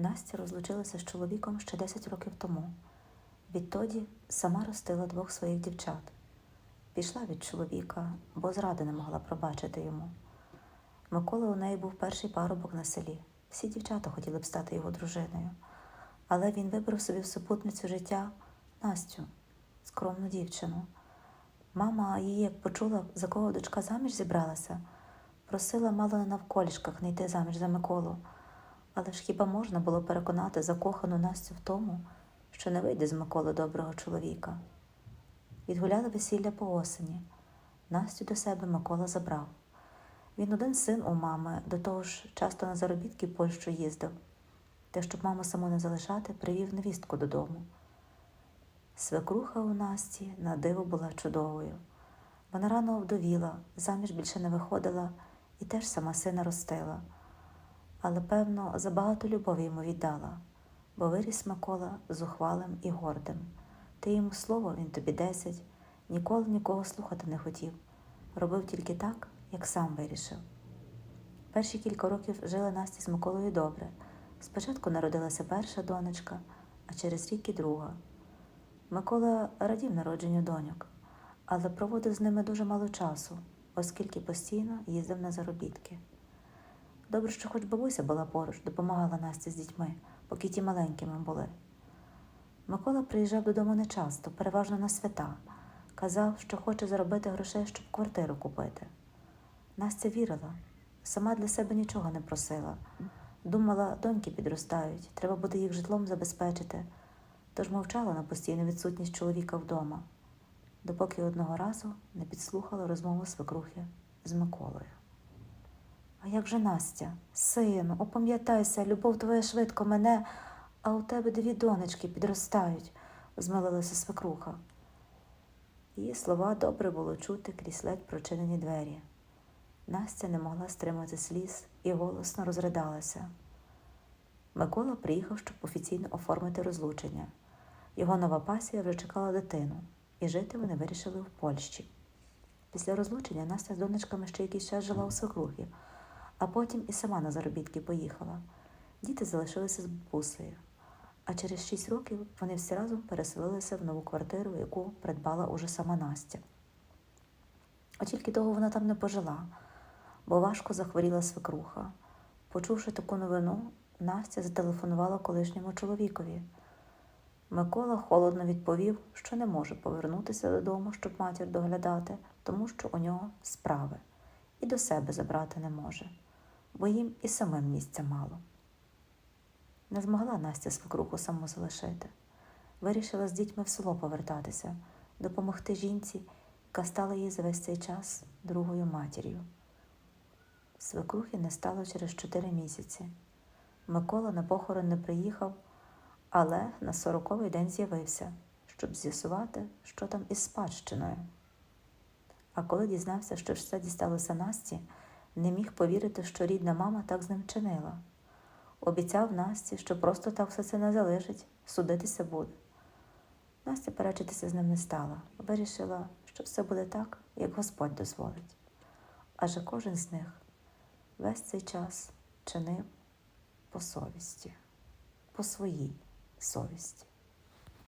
Настя розлучилася з чоловіком ще 10 років тому. Відтоді сама ростила двох своїх дівчат. Пішла від чоловіка, бо зради не могла пробачити йому. Микола у неї був перший парубок на селі. Всі дівчата хотіли б стати його дружиною. Але він вибрав собі в супутницю життя Настю, скромну дівчину. Мама її, як почула, за кого дочка заміж зібралася, просила мало не навколішках не йти заміж за Миколу. Але ж хіба можна було переконати закохану Настю в тому, що не вийде з Миколи доброго чоловіка? Відгуляли весілля по осені. Настю до себе Микола забрав. Він один син у мами, до того ж часто на заробітки в Польщу їздив. Та щоб маму саму не залишати, привів невістку додому. Свекруха у Насті на диво була чудовою. Вона рано овдовіла, заміж більше не виходила і теж сама сина ростила. Але, певно, забагато любові йому віддала, бо виріс Микола зухвалим і гордим. Ти йому слово, він тобі десять, ніколи нікого слухати не хотів, робив тільки так, як сам вирішив. Перші кілька років жили Насті з Миколою добре. Спочатку народилася перша донечка, а через рік і друга. Микола радів народженню доньок, але проводив з ними дуже мало часу, оскільки постійно їздив на заробітки. Добре, що хоч бабуся була поруч, допомагала Насті з дітьми, поки ті маленькими були. Микола приїжджав додому нечасто, переважно на свята. Казав, що хоче заробити грошей, щоб квартиру купити. Настя вірила, сама для себе нічого не просила. Думала, доньки підростають, треба буде їх житлом забезпечити, тож мовчала на постійну відсутність чоловіка вдома, допоки одного разу не підслухала розмову свекрухи з Миколою. А як же Настя, сину, опам'ятайся, любов твоя швидко мене, а у тебе дві донечки підростають, змилилася свекруха. Її слова добре було чути крізь ледь прочинені двері. Настя не могла стримати сліз і голосно розридалася. Микола приїхав, щоб офіційно оформити розлучення. Його нова пасія вже чекала дитину, і жити вони вирішили в Польщі. Після розлучення Настя з донечками ще якийсь час жила у свекрухі, а потім і сама на заробітки поїхала. Діти залишилися з бабусею. А через шість років вони всі разом переселилися в нову квартиру, яку придбала уже сама Настя. А тільки довго вона там не пожила, бо важко захворіла свекруха. Почувши таку новину, Настя зателефонувала колишньому чоловікові. Микола холодно відповів, що не може повернутися додому, щоб матір доглядати, тому що у нього справи, і до себе забрати не може, бо їм і самим місця мало. Не змогла Настя свекруху саму залишити. Вирішила з дітьми в село повертатися, допомогти жінці, яка стала їй за весь цей час другою матір'ю. Свекрухи не стало через чотири місяці. Микола на похорон не приїхав, але на сороковий день з'явився, щоб з'ясувати, що там із спадщиною. А коли дізнався, що це дісталося Насті, не міг повірити, що рідна мама так з ним чинила. Обіцяв Насті, що просто так все це не залишить, судитися буде. Настя перечитися з ним не стала, вирішила, що все буде так, як Господь дозволить. Адже кожен з них весь цей час чинив по совісті, по своїй совісті.